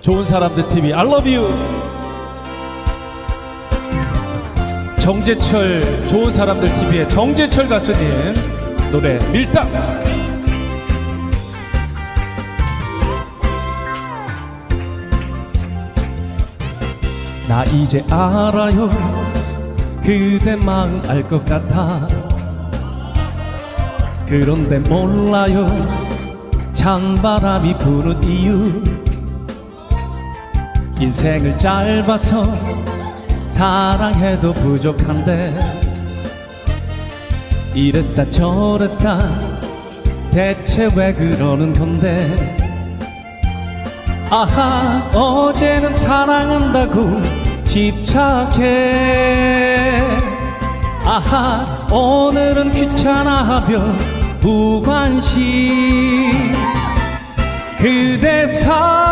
좋은 사람들 TV I love you. 정재철 좋은 사람들 TV의 정재철 가수님 노래 밀당. 나 이제 알아요. 그대 마음 알것 같아. 그런데 몰라요. 찬바람이 부는 이유 인생을 짧아서 사랑해도 부족한데 이랬다 저랬다 대체 왜 그러는 건데? 아하 어제는 사랑한다고 집착해. 아하 오늘은 귀찮아하며 무관심. 그대 사